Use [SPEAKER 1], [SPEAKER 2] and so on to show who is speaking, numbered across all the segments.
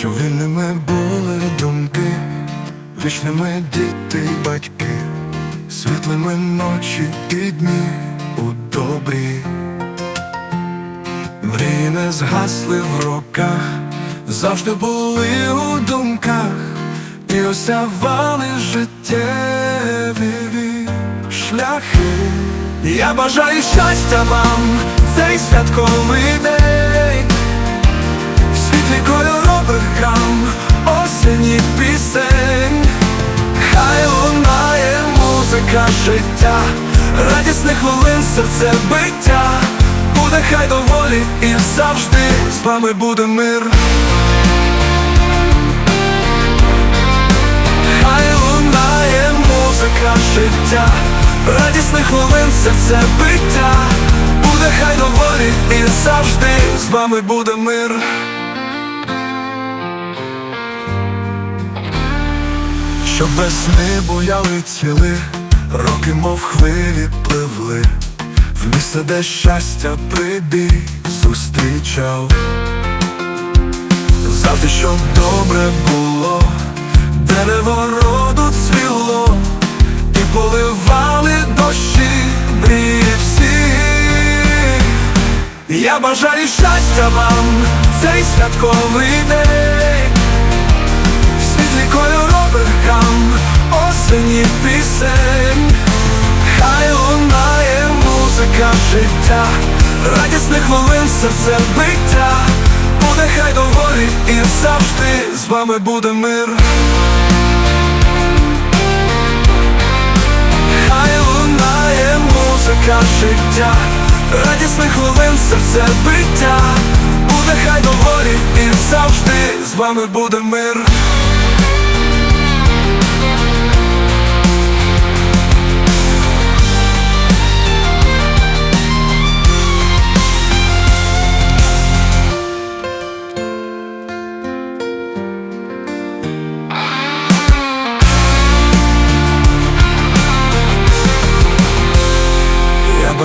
[SPEAKER 1] Щоб вільними були думки, вічними діти й батьки, світлими ночі і дні у добрі. Мрії не згасли в роках, завжди були у думках, і осявали життєві шляхи. Я бажаю щастя вам, цей святковий день, в музика життя, радісних хвилин серце биття, буде хай доволі і завжди. З вами буде мир. Хай лунає музика життя, радісних хвилин серце биття, буде хай доволі і завжди. З вами буде мир. Щоб весни буяли ціли, роки, мов хвилі пливли, в місце, де щастя прибій зустрічав. Завжди, щоб добре було, дерево роду цвіло, і поливали дощі мрії всі. Я бажаю щастя вам, цей святковий день, в світлі кольорових осені пісень, музика життя, радісних хвилин серце биття, буде хай доволі і завжди. З вами буде мир. Хай лунає музика життя, радісних хвилин серце биття, буде хай доволі і завжди. З вами буде мир.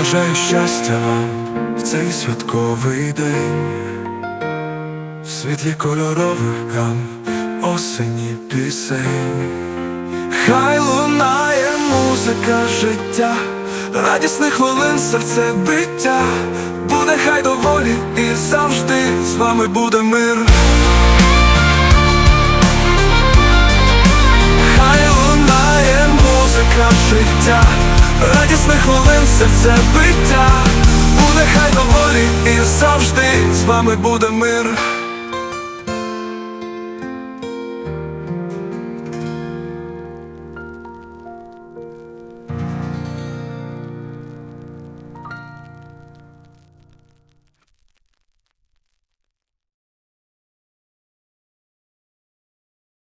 [SPEAKER 1] Бажаю щастя вам в цей святковий день, в світлі кольорових гам, осені пісень. Хай лунає музика життя, радісних хвилин серце биття, буде хай доволі і завжди з вами буде мир. Серце биття, буде хай доволі і завжди з вами буде мир.